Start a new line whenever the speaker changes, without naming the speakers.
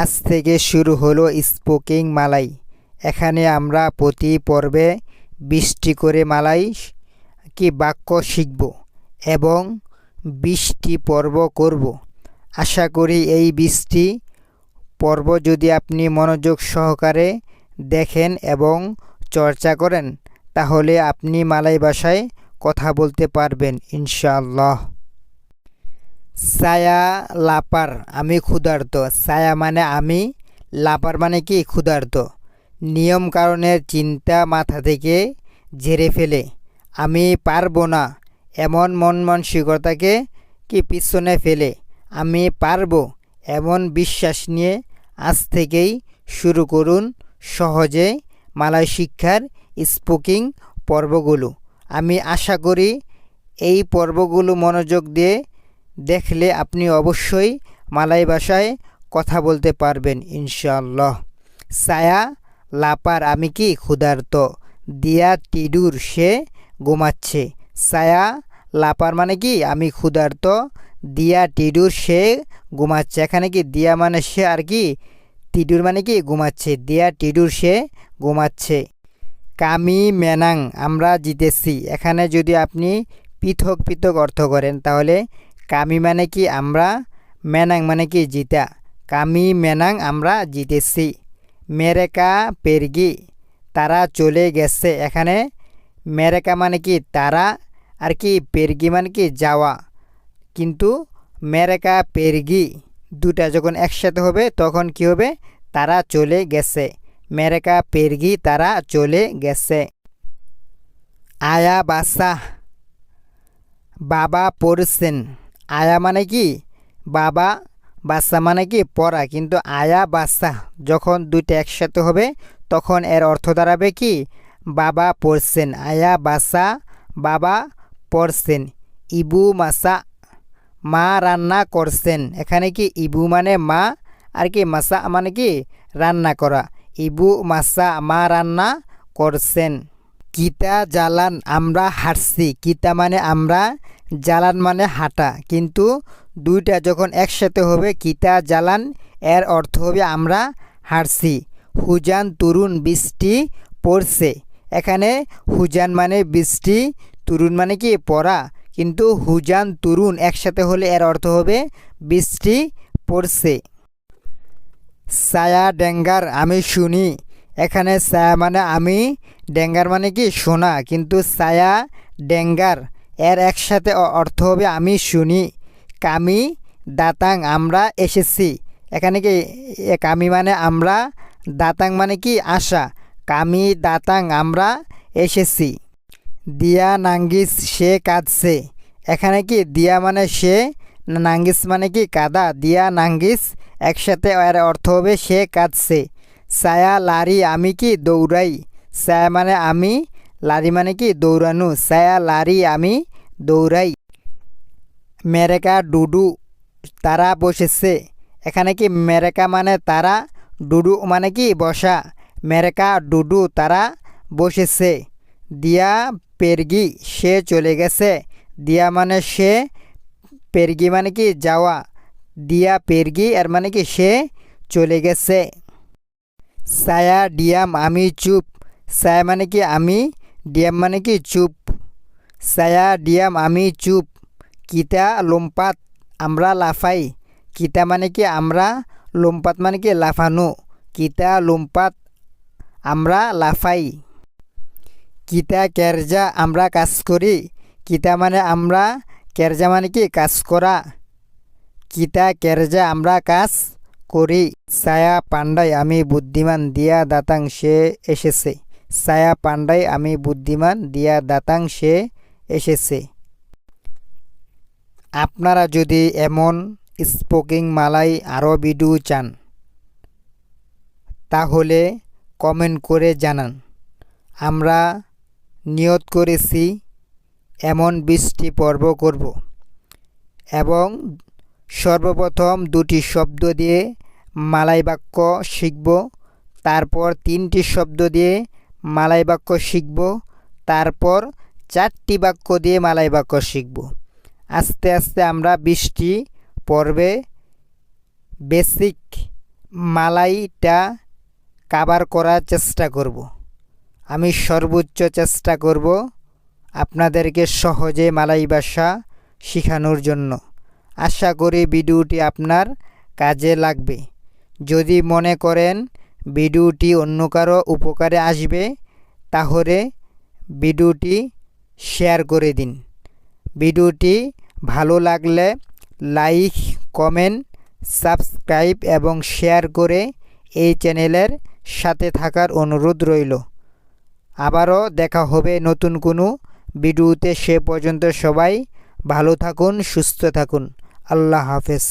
আজ থেকে শুরু হলো স্পোকিং মালাই। এখানে আমরা প্রতি পর্বে বিশটি করে মালাই কি বাক্য শিখব এবং বিশটি পর্ব করব। আশা করি এই বিশটি পর্ব যদি আপনি মনোযোগ সহকারে দেখেন এবং চর্চা করেন, তাহলে আপনি মালাই ভাষায় কথা বলতে পারবেন, ইনশাআল্লাহ। সায়া লাপার, আমি ক্ষুধার্ত। সায়া মানে আমি, লাপার মানে কি? ক্ষুধার্ত। নিয়ম কারণের চিন্তা মাথা থেকে ঝেড়ে ফেলে। আমি পারব না এমন মন মানসিকতাকে কি পিছনে ফেলে। আমি পারব এমন বিশ্বাস নিয়ে আজ থেকেই শুরু করুন সহজে মালয় শিক্ষার স্পোকিং পর্বগুলো। আমি আশা করি এই পর্বগুলো মনোযোগ দিয়ে দেখলে আপনি অবশ্যই মালাই ভাষায় কথা বলতে পারবেন ইনশাল্লাহ সায়া লাপার আমি কি ক্ষুধার্ত? দিয়া টিডুর সে ঘুমাচ্ছে। সায়া লাপার মানে কি আমি ক্ষুধার্ত? দিয়া টিডুর সে ঘুমাচ্ছে। এখানে কি দিয়া মানে সে আর কি? টিডুর মানে কি ঘুমাচ্ছে? দিয়া টিডুর সে ঘুমাচ্ছে। কামি মেনাং, আমরা জিতেছি। এখানে যদি আপনি পৃথক পৃথক অর্থ করেন, তাহলে কামি মানে কি আমরা, মেনাং মানে কি জিতা। কামি, মেনাং আমরা জিতেছি। মেরেকা, পেরগি, তারা চলে গেছে এখানে। মেরেকা মানে কি তারা, আর কি পেরগি মানে কি যাওয়া। কিন্তু মেরেকা, পেরগি দুটা যখন একসাথে হবে, তখন কি হবে? তারা চলে গেছে। মেরেকা, পেরগি, তারা চলে গেছে। আয়া বাসা, বাবা পড়ছেন। আয়া মানে কি? বাবা, বাচ্চা মানে কি? পড়া। কিন্তু আয়া, বাচ্চা, যখন দুইটা একসাথে হবে, তখন এর অর্থ দাঁড়াবে কি? বাবা পড়ছেন, আয়া বাসা বাবা পড়ছেন, ইবু, মাসা, মা রান্না করছেন। এখানে কি ইবু মানে মা, আর কি মাসা মানে কি? রান্না করা। ইবু, মাসা, মা রান্না করছেন। কিতা জ্বালান, আমরা হাঁটছি। কিতা মানে আমরা জ্বালান মানে হাঁটা। কিন্তু দুইটা যখন একসাথে হবে, কিতা জ্বালান? এর অর্থ হবে আমরা হাঁটছি। হুজান তরুণ বৃষ্টি পড়ছে। এখানে হুজান মানে বৃষ্টি তরুণ মানে কি? পড়া। কিন্তু হুজান তরুণ একসাথে হলে এর অর্থ হবে বৃষ্টি পড়ছে। সায়া ডেঙ্গার আমি শুনি। এখানে সায়া মানে আমি, ডেঙ্গার মানে কি? শোনা কিন্তু সায়া ডেঙ্গার এর একসাথে অর্থ হবে আমি, শুনি, কামি, দাতাং, আমরা, এসেছি। এখানে কি কামি মানে আমরা, দাতাং মানে কি? আশা। কামি, দাতাং, আমরা, এসেছি। দিয়া, নাঙ্গিস, সে, কাঁদছে। এখানে কি দিয়া মানে সে নাঙ্গিস মানে কি কাদা? দিয়া, নাঙ্গিস, একসাথে এর অর্থ হবে সে, কাঁদছে। সায়া লারি, আমি কি দৌড়াই? সায়া মানে আমি লারি মানে কি? দৌড়ানো। সায়া লারি, আমি দৌড়াই। মেরেকা, ডুডু, তারা বসেছে। এখানে কি মেরেকা মানে তারা, ডুডু মানে কি বসা? মেরেকা, ডুডু, তারা বসেছে। দিয়া পেরগি, সে চলে গেছে। দিয়া মানে সে, পেরগি মানে কি যাওয়া? দিয়া পেরগি আর মানে কি সে চলে গেছে। সায়া ডিয়াম, আমি চুপ। সায়া মানে কি আমি ডিয়াম মানে কি চুপ সায়া ডিয়াম আমি চুপ কিতা লোমপাত আমরা লাফাই কিতা মানে কি আমরা লোমপাত মানে কি লাফানো কিতা লোমপাত আমরা লাফাই কিতা কেরজা আমরা কাজ করি কিতা মানে আমরা কেরজা মানে কি কাজ করা কিতা কেরজা আমরা কাজ করি সায়া পাণ্ডাই আমি বুদ্ধিমান দিয়া দাতাং সে এসেছে সায়া পাণ্ডাই আমি বুদ্ধিমান, দিয়া দাতাং সে এসেছে। আপনারা যদি এমন স্পোকিং মালাই আরও ভিডিও চান, তাহলে কমেন্ট করে জানান। আমরা নিয়ত করেছি এমন বৃষ্টি পর্ব করব এবং সর্বপ্রথম দুটি শব্দ দিয়ে মালাই বাক্য শিখব, তারপর তিনটি শব্দ দিয়ে মালাই বাক্য শিখব। তারপর চারটি বাক্য দিয়ে মালাই বাক্য শিখব। আস্তে আস্তে আমরা বৃষ্টি, পর্বে বেসিক মালাইটা কাবার করার চেষ্টা করব। আমি সর্বোচ্চ চেষ্টা করব আপনাদেরকে সহজে মালাই ভাষা শেখানোর জন্য। আশা করি ভিডিওটি আপনার কাজে লাগবে। যদি মনে করেন ভিডিওটি অন্য কারও উপকারে আসবে, তাহলে ভিডিওটি শেয়ার করে দিন। ভিডিওটি ভালো লাগলে লাইক, কমেন্ট, সাবস্ক্রাইব এবং শেয়ার করে এই চ্যানেলের সাথে থাকার অনুরোধ রইল। আবারও দেখা হবে নতুন কোনো ভিডিওতে, সে পর্যন্ত সবাই ভালো থাকুন, সুস্থ থাকুন। আল্লাহ হাফেজ।